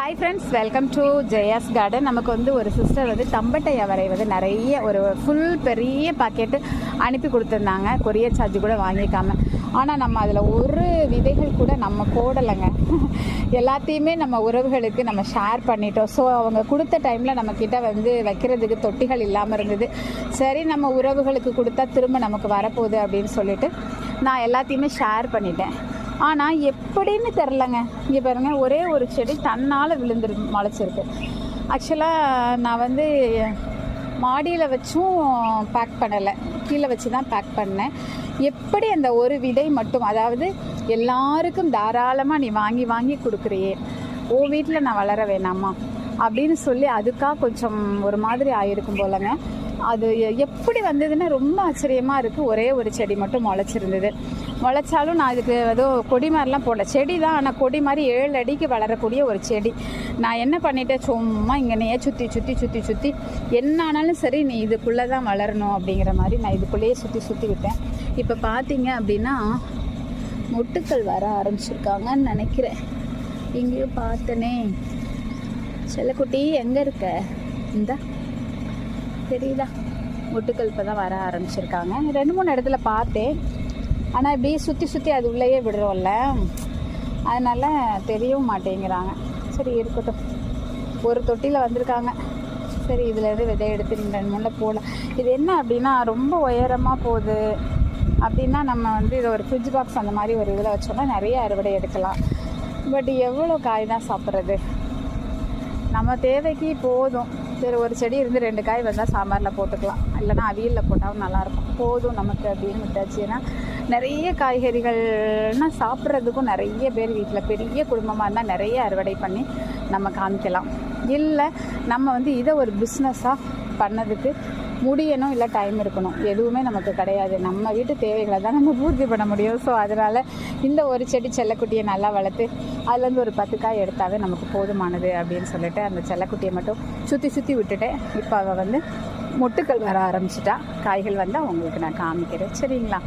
Hi friends welcome to Jaya's garden நமக்கு வந்து ஒரு சிஸ்டர் வந்து தம்பட்டையை வரைவது நிறைய ஒரு ஃபுல் பெரிய பாக்கெட்டு அனுப்பி கொடுத்துருந்தாங்க. கொரியர் சார்ஜ் கூட வாங்கிக்காம. ஆனால் நம்ம அதில் ஒரு விதைகள் கூட நம்ம போடலைங்க. எல்லாத்தையுமே நம்ம உறவுகளுக்கு நம்ம ஷேர் பண்ணிட்டோம். ஸோ அவங்க கொடுத்த டைமில் நம்மக்கிட்ட வந்து வைக்கிறதுக்கு தொட்டிகள் இல்லாமல் இருந்தது. சரி நம்ம உறவுகளுக்கு கொடுத்தா திரும்ப நமக்கு வரப்போகுது அப்படின்னு சொல்லிட்டு நான் எல்லாத்தையுமே ஷேர் பண்ணிட்டேன். ஆனால் எப்படின்னு தெரிலங்க இங்கே பாருங்க ஒரே ஒரு செடி தன்னால் விழுந்துரு முளைச்சிருக்கு. ஆக்சுவலாக நான் வந்து மாடியில் வச்சும் பேக் பண்ணலை. கீழே வச்சு தான் பேக் பண்ணேன். எப்படி அந்த ஒரு விதை மட்டும் அதாவது எல்லாருக்கும் தாராளமாக நீ வாங்கி வாங்கி கொடுக்குறியே. ஓ வீட்டில் நான் வளர வேணாமா? அப்படின்னு சொல்லி அதுக்காக கொஞ்சம் ஒரு மாதிரி ஆகிருக்கும் போலங்க. அது எப்படி வந்ததுன்னா ரொம்ப ஆச்சரியமாக இருக்குது ஒரே ஒரு செடி மட்டும் முளைச்சிருந்தது. முளைச்சாலும் நான் இதுக்கு ஏதோ கொடி மாதிரிலாம் போடல. செடி தான் ஆனால் கொடி மாதிரி ஏழு அடிக்கு வளரக்கூடிய ஒரு செடி. நான் என்ன பண்ணிட்டேன்? சும்மா இங்கனையே சுற்றி சுற்றி சுற்றி சுற்றி என்ன ஆனாலும் சரி நீ இதுக்குள்ளே தான் வளரணும் அப்படிங்கிற மாதிரி நான் இதுக்குள்ளேயே சுற்றி சுற்றி விட்டேன். இப்போ பார்த்தீங்க அப்படின்னா மொட்டுக்கள் வர ஆரம்பிச்சிருக்காங்கன்னு நினைக்கிறேன். எங்கேயோ பார்த்தனே. செல்லக்குட்டி எங்கே இருக்க? இந்த. தெரியல. மொட்டுக்கள் இப்போ தான் வர ஆரம்பிச்சிருக்காங்க. ரெண்டு மூணு இடத்துல பார்த்தேன். ஆனால் இப்படி சுற்றி சுற்றி அது உள்ளேயே விடுறோம்ல. அதனால் தெரியவும் மாட்டேங்கிறாங்க. சரி இருக்கட்டும். ஒரு தொட்டியில் வந்திருக்காங்க. சரி இதுலேருந்து விதை எடுத்து ரெண்டு ரெண்டு மூணில் போகலாம் இது என்ன அப்படின்னா ரொம்ப உயரமாக போகுது. அப்படின்னா நம்ம வந்து இதை ஒரு ஃப்ரிட்ஜ் பாக்ஸ் அந்த மாதிரி ஒரு இதில் வச்சோம்னா நிறைய அறுவடை எடுக்கலாம். பட் எவ்வளோ காய் தான் சாப்பிட்றது? நம்ம தேவைக்கு போதும். சரி ஒரு செடி இருந்து ரெண்டு காய் வந்தால் சாம்பாரில் போட்டுக்கலாம். இல்லைன்னா அவியலில் போட்டாலும் நல்லாயிருக்கும். போதும் நமக்கு அப்படின்னு விட்டாச்சு. ஏன்னா நிறைய காய்கறிகள்னால் சாப்பிட்றதுக்கும் நிறைய பேர் வீட்டில் பெரிய குடும்பமாக இருந்தால் நிறைய அறுவடை பண்ணி நம்ம காமிக்கலாம். இல்லை நம்ம வந்து இதை ஒரு பிஸ்னஸாக பண்ணதுக்கு முடியணும் இல்லை டைம் இருக்கணும். எதுவுமே நமக்கு கிடையாது. நம்ம வீட்டு தேவைகளை தான் நம்ம பூர்த்தி பண்ண முடியும். ஸோ அதனால் இந்த ஒரு செடி செல்லக்குட்டியை நல்லா வளர்த்து அதுலேருந்து ஒரு பத்து காய் எடுத்தாவே நமக்கு போதுமானது அப்படின்னு சொல்லிட்டு அந்த செல்லக்குட்டியை மட்டும் சுற்றி சுற்றி விட்டுட்டேன் இப்போ அவள் வந்து மொட்டுக்கள் வர ஆரம்பிச்சிட்டா. காய்கள் வந்தால் உங்களுக்கு நான் காமிக்கிறேன். சரிங்களா?